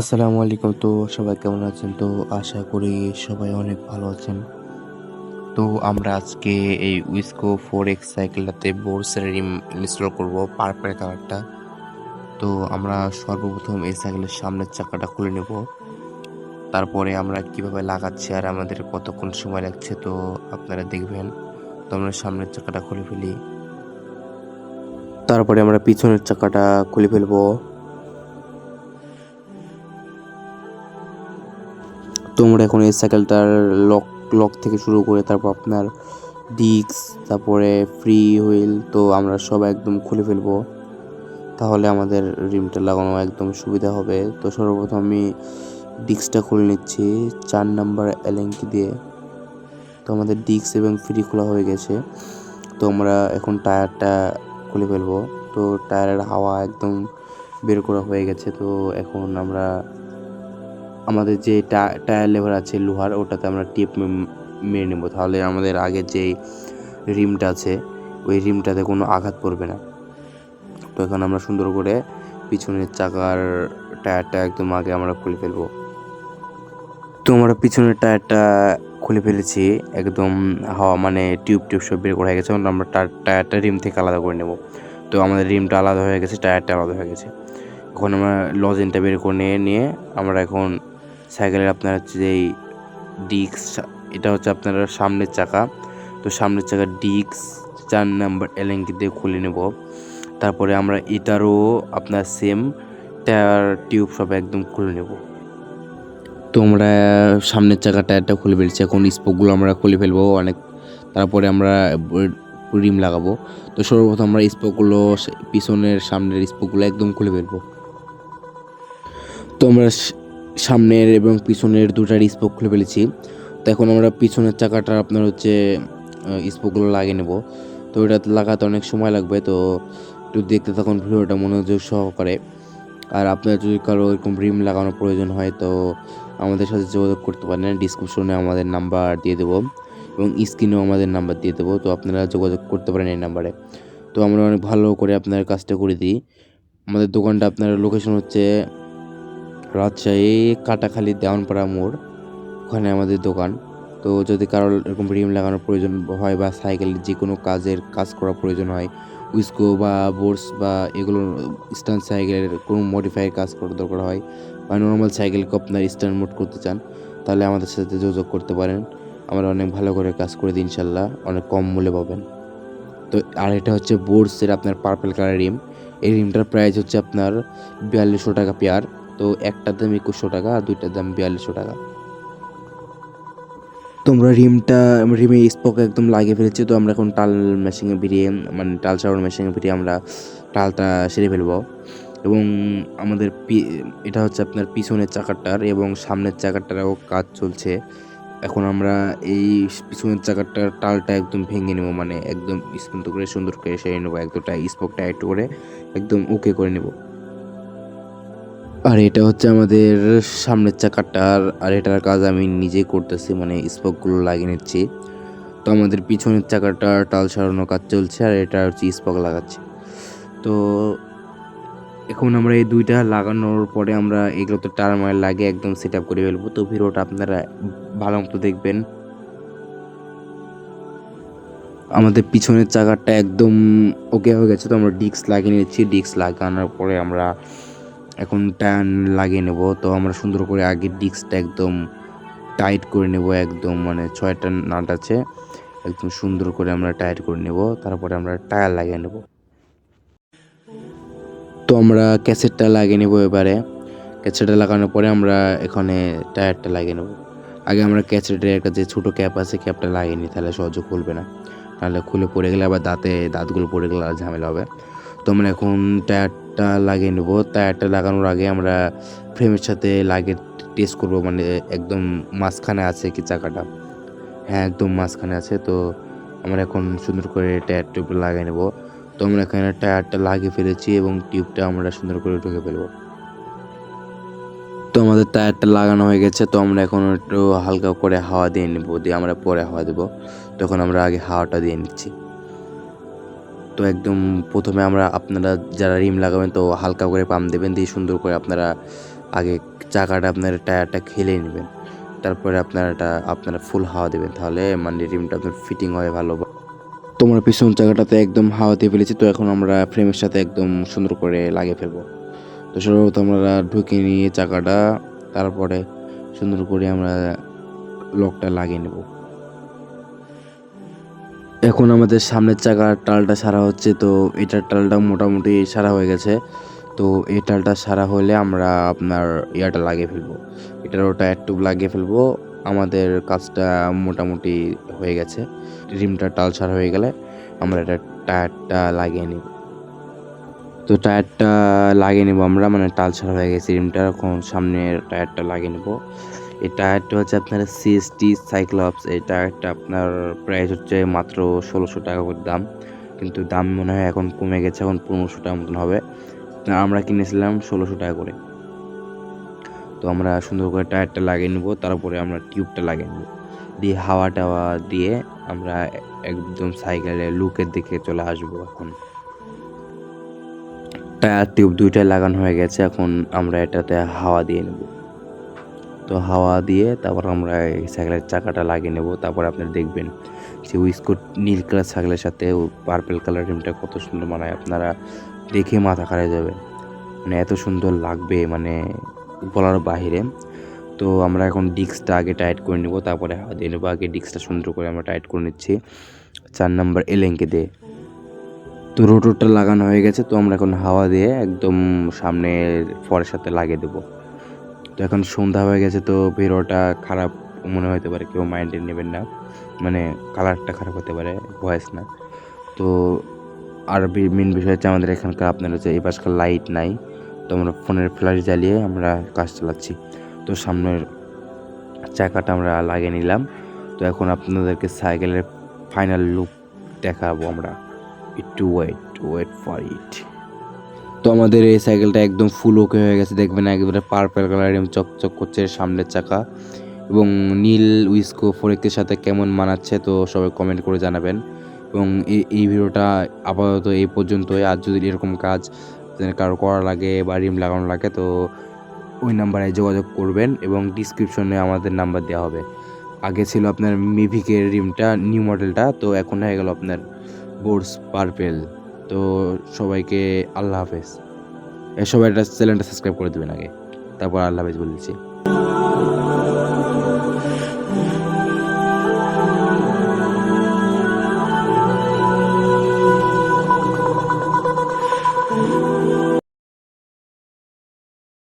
আসসালামু আলাইকুম। তো সবাই কেমন আছেন? তো আশা করি সবাই অনেক ভালো আছেন। তো আমরা আজকে এই উইসকো ফোর এক্স সাইকেলটাতে বোর্ডসের রিম ইনস্টল করব পার্পেল কালারটা তো আমরা সর্বপ্রথম এই সাইকেলের সামনের চাকাটা খুলে নেব। তারপরে আমরা কীভাবে লাগাচ্ছি আর আমাদের কতক্ষণ সময় লাগছে, তো আপনারা দেখবেন। তো আমরা সামনের চাকাটা খুলে ফেলি। তারপরে আমরা পিছনের চাকাটা খুলে ফেলব। তোমরা এখন এই সাইকেলটার লক লক থেকে শুরু করে তারপর আপনার ডিস্ক তারপরে ফ্রি হুইল তো আমরা সব একদম খুলে ফেলব। তাহলে আমাদের রিমটা লাগানো একদম সুবিধা হবে। তো সর্বপ্রথম আমি ডিস্কটা খুলে নিচ্ছি চার নাম্বার এলেঙ্কি দিয়ে। তো আমাদের ডিস্ক এবং ফ্রি খোলা হয়ে গেছে। তো আমরা এখন টায়ারটা খুলে ফেলব। তো টায়ারের হাওয়া একদম বের করা হয়ে গেছে। তো এখন আমরা আমাদের যে টায়ার লেভার আছে, লোহার, ওটাতে আমরা টিপ মেরে নেব। তাহলে আমাদের আগের যে রিমটা আছে, ওই রিমটাতে কোনো আঘাত পড়বে না। তো এখন আমরা সুন্দর করে পিছনের চাকার টায়ারটা একদম আগে আমরা খুলে ফেলব। তো আমরা পিছনের টায়ারটা খুলে ফেলেছি, একদম হাওয়া মানে টিউব টিউব সব বের করা হয়ে গেছে। আমরা টায়ারটা রিম থেকে আলাদা করে নেব। তো আমাদের রিমটা আলাদা হয়ে গেছে, টায়ারটা আলাদা হয়ে গেছে। এখন আমরা লজেনটা বের করে নিয়ে নিয়ে আমরা এখন সাইকেলের আপনার হচ্ছে যে ডিস্ক, এটা হচ্ছে আপনার সামনের চাকা। তো সামনের চাকা ডিস্ক চার নাম্বার এলেঙ্কি দিয়ে খুলে নেব। তারপরে আমরা এটারও আপনার সেম টায়ার টিউব সব একদম খুলে নেব। তো আমরা সামনের চাকা টায়ারটা খুলে ফেলছি। এখন স্পোকগুলো আমরা খুলে ফেলব অনেক। তারপরে আমরা রিম লাগাবো। তো সর্বপ্রথম আমরা স্পোকগুলো পিছনের সামনের স্পোকগুলো একদম খুলে ফেলব। তো আমরা সামনের এবং পিছনের দুটার স্পোক খুলে ফেলেছি। তো এখন আমরা পিছনের চাকাটা আপনার হচ্ছে স্পোকগুলো লাগিয়ে নেব। তো এটা লাগাতে অনেক সময় লাগবে। তো একটু দেখতে থাকুন ভিডিওটা, মনোযোগ সহকারে। আর আপনার যদি কারও এরকম রিম লাগানোর প্রয়োজন হয়, তো আমাদের সাথে যোগাযোগ করতে পারেন। ডিসক্রিপশনে আমাদের নাম্বার দিয়ে দেবো এবং স্ক্রিনেও আমাদের নাম্বার দিয়ে দেবো। তো আপনারা যোগাযোগ করতে পারেন এই নাম্বারে। তো আমরা অনেক ভালো করে আপনার কাজটা করে দিই। আমাদের দোকানটা আপনার লোকেশন হচ্ছে রাজশাহী কাটাখালি দেওয়ানপাড়া মোড়, ওখানে আমাদের দোকান। তো যদি কারোর এরকম রিম লাগানোর প্রয়োজন হয় বা সাইকেলের যে কোনো কাজের কাজ করার প্রয়োজন হয়, উইস্কো বা বোর্স বা এগুলো স্ট্যান্ড সাইকেলের কোনো মডিফাইয়ের কাজ করার দরকার হয় বা নর্মাল সাইকেলকে আপনার স্ট্যান্ড মোড করতে চান, তাহলে আমাদের সাথে যোগাযোগ করতে পারেন। আমরা অনেক ভালো করে কাজ করে দিই ইনশাল্লাহ, অনেক কম মূল্যে পাবেন। তো আর এটা হচ্ছে বোর্ডসের আপনার পার্পেল কালার রিম এই রিমটার প্রাইস হচ্ছে আপনার বিয়াল্লিশশো টাকা পেয়ার তো একটার দাম একুশশো টাকা, আর দুইটার দাম বিয়াল্লিশশো টাকা। তোমরা রিমটা রিমে স্পক একদম লাগিয়ে ফেলেছি, তো আমরা এখন টাল মেশিনে ভিড়িয়ে মানে টাল সাউন্ড মেশিনে ভিড়িয়ে আমরা টালটা সেরে ফেলব। এবং আমাদের এটা হচ্ছে আপনার পিছনের চাকাটার এবং সামনের চাকাটারও কাজ চলছে। এখন আমরা এই পিছনের চাকাটার টালটা একদম ভেঙে নেব মানে একদম স্পন্ত করে, সুন্দর করে সেরে নেব, একদম স্পকটা টাইট করে একদম ওকে করে নেব। আর এটা হচ্ছে আমাদের সামনের চাকাটার আর এটার কাজ আমি নিজেই করতেছি মানে স্পকগুলো লাগিয়ে নিচ্ছি। তো আমাদের পিছনের চাকাটা টাল সারানোর কাজ চলছে, আর এটা হচ্ছে স্পক লাগাচ্ছে। তো এখন আমরা এই দুইটা লাগানোর পরে আমরা এগুলো তো টার্মার লাগিয়ে একদম সেট আপ করে ফেলব। তো ভিডিওটা আপনারা ভালো মতো দেখবেন। আমাদের পিছনের চাকাটা একদম ওকে হয়ে গেছে, তো আমরা ডিস্ক লাগিয়ে নিচ্ছি। ডিস্ক লাগানোর পরে আমরা এখন টান লাগিয়ে নেব। তো আমরা সুন্দর করে আগে ডিস্কটা একদম টাইট করে নেব, একদম মানে ছয়টা নাট আছে, একদম সুন্দর করে আমরা টাইট করে নেব, তারপরে আমরা টায়ার লাগিয়ে নেব। তো আমরা ক্যাসেটটা লাগিয়ে নেব এবারে। ক্যাসেটটা লাগানোর পরে আমরা এখানে টায়ারটা লাগিয়ে নেব। আগে আমরা ক্যাসেটের একটা যে ছোটো ক্যাপ আছে ক্যাপটা লাগিয়ে নিই, তাহলে সহজে খুলবে না। তাহলে খুলে পড়ে গেলে আবার দাঁতে দাঁতগুলো পড়ে গেলে আর ঝামেলা হবে। তো আমরা এখন টায়ারটা লাগিয়ে নেব। টায়ারটা লাগানোর আগে আমরা ফ্রেমের সাথে লাগিয়ে টেস্ট করব মানে একদম মাঝখানে আছে কি চাকাটা। হ্যাঁ একদম মাঝখানে আছে, তো আমরা এখন সুন্দর করে টায়ার টিউব লাগিয়ে নেব। তো আমরা এখানে টায়ারটা লাগিয়ে ফেলেছি এবং টিউবটা আমরা সুন্দর করে ঢুকে ফেলব। তো আমাদের টায়ারটা লাগানো হয়ে গেছে, তো আমরা এখন একটু হালকা করে হাওয়া দিয়ে নেব, দিয়ে আমরা পরে হাওয়া দেবো। তখন আমরা আগে হাওয়াটা দিয়ে নিচ্ছি। তো একদম প্রথমে আমরা আপনারা যারা রিম লাগাবেন তো হালকা করে পাম্প দেবেন, দিয়ে সুন্দর করে আপনারা আগে চাকাটা আপনার টায়ারটা খেলে নেবেন। তারপরে আপনার এটা আপনারা ফুল হাওয়া দেবেন। তাহলে মানে রিমটা আপনার ফিটিং হয় ভালো। তোমার পিছন চাকাটাতে একদম হাওয়া দিয়ে ফেলেছি, তো এখন আমরা ফ্রেমের সাথে একদম সুন্দর করে লাগিয়ে ফেলব। তো সর্বপ্রথম আমরা ঢুকিয়ে নিয়ে চাকাটা, তারপরে সুন্দর করে আমরা লকটা লাগিয়ে নেব। এখন আমাদের সামনের চাকার টালটা সারা হচ্ছে, তো এটার টালটা মোটামুটি সারা হয়ে গেছে। তো এই টালটা সারা হলে আমরা আপনার ইয়াটা লাগিয়ে ফেলব। এটার ওটা একটু লাগিয়ে ফেলব। আমাদের কাজটা মোটামুটি হয়ে গেছে। রিমটা টাল সারা হয়ে গেলে আমরা এটা টায়ারটা লাগিয়ে নিব। তো টায়ারটা লাগিয়ে নেব আমরা মানে টাল ছাড়া হয়ে গেছে রিমটা এখন সামনের টায়ারটা লাগিয়ে নেব। এই টায়ারটা হচ্ছে আপনার সিএসটি সাইক্লপস এই টায়ারটা আপনার প্রাইস হচ্ছে মাত্র ষোলোশো টাকা করে দাম। কিন্তু দাম মনে হয় এখন কমে গেছে, এখন পনেরোশো টাকা মতন হবে। আমরা কিনেছিলাম ষোলোশো টাকা করে। তো আমরা সুন্দর করে টায়ারটা লাগিয়ে নেব, তারপরে আমরা টিউবটা লাগিয়ে নেব। দিয়ে হাওয়া টাওয়া দিয়ে আমরা একদম সাইকেলের লুকের দিকে চলে আসব এখন। টায়ার টিউব দুইটাই লাগানো হয়ে গেছে, এখন আমরা এটাতে হাওয়া দিয়ে নেব। তো হাওয়া দিয়ে তারপর আমরা এই সাইকেলের চাকাটা লাগিয়ে নেব, তারপর আপনি দেখবেন যে উইস্কোট নীল কালার সাইকেলের সাথে পার্পেল কালার রিমটা কত সুন্দর মানায় আপনারা দেখে মাথা খারাপ যাবে। মানে এত সুন্দর লাগবে মানে বলার বাহিরে। তো আমরা এখন ডিস্কটা আগে টাইট করে নেব, তারপরে হাওয়া দিয়ে নেব। আগে ডিস্কটা সুন্দর করে আমরা টাইট করে নিচ্ছি। চার নাম্বার এলেঙ্কে দিয়ে। তো রোটরটা লাগানো হয়ে গেছে, তো আমরা এখন হাওয়া দিয়ে একদম সামনে ফরের সাথে লাগিয়ে দেবো। তো এখন সন্ধ্যা হয়ে গেছে, তো ভিডিওটা খারাপ মনে হতে পারে, কেউ মাইন্ডে নেবেন না। মানে কালারটা খারাপ হতে পারে ভয়েস না। তো আর মেন বিষয় হচ্ছে আমাদের এখানকার আপনার হচ্ছে এই পাশকার লাইট নাই, তো আমরা ফোনের ফ্ল্যাশ জ্বালিয়ে আমরা কাজ চালাচ্ছি। তো সামনের চাকাটা আমরা লাগিয়ে নিলাম। তো এখন আপনাদেরকে সাইকেলের ফাইনাল লুক দেখাবো আমরা। একটু ওয়েট ওয়েট ফর ইট তো আমাদের এই সাইকেলটা একদম ফুল ওকে হয়ে গেছে। দেখবেন একেবারে পার্পেল কালার এরকম চকচক করছে সামনের চাকা। এবং নীল উইস্কো ফোরেকের সাথে কেমন মানাচ্ছে তো সবাই কমেন্ট করে জানাবেন। এবং এই ভিডিওটা আপাতত এই পর্যন্তই। আর যদি এরকম কাজ কারও করা লাগে বা রিম লাগানো লাগে তো ওই নাম্বারে যোগাযোগ করবেন এবং ডিসক্রিপশনে আমাদের নাম্বার দেওয়া হবে। আগে ছিল আপনার মিভিকের রিমটা নিউ মডেলটা তো এখন হয়ে গেল আপনার বোর্ডস পার্পেল তো সবাইকে আল্লাহ হাফেজ। সবাই একটা চ্যানেলটা সাবস্ক্রাইব করে দেবেন আগে। তারপর আল্লাহ হাফেজ বলেছি